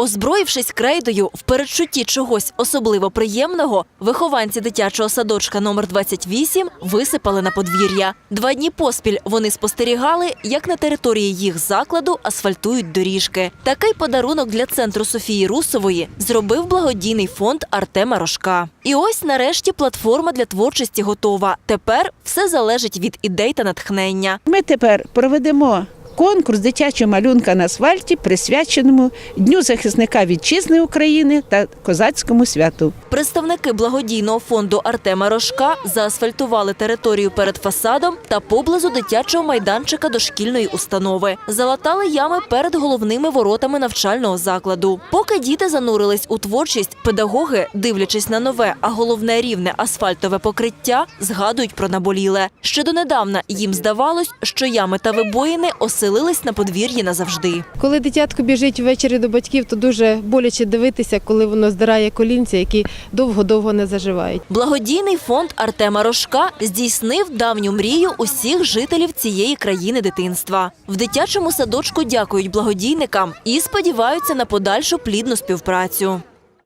Озброївшись крейдою в передчутті чогось особливо приємного, вихованці дитячого садочка номер 28 висипали на подвір'я. Два дні поспіль вони спостерігали, як на території їх закладу асфальтують доріжки. Такий подарунок для центру Софії Русової зробив благодійний фонд Артема Рожка. І ось нарешті платформа для творчості готова. Тепер все залежить від ідей та натхнення. Ми тепер проведемо конкурс дитячого малюнка на асфальті, присвяченому Дню захисника вітчизни України та козацькому святу. Представники благодійного фонду Артема Рожка заасфальтували територію перед фасадом та поблизу дитячого майданчика дошкільної установи. Залатали ями перед головними воротами навчального закладу. Поки діти занурились у творчість, педагоги, дивлячись на нове, а головне рівне асфальтове покриття, згадують про наболіле. Ще донедавна їм здавалось, що ями та вибоїни оселились на подвір'ї назавжди. Коли дитятко біжить ввечері до батьків, то дуже боляче дивитися, коли воно здирає колінця, які довго-довго не заживають. Благодійний фонд Артема Рожка здійснив давню мрію усіх жителів цієї країни дитинства. В дитячому садочку дякують благодійникам і сподіваються на подальшу плідну співпрацю.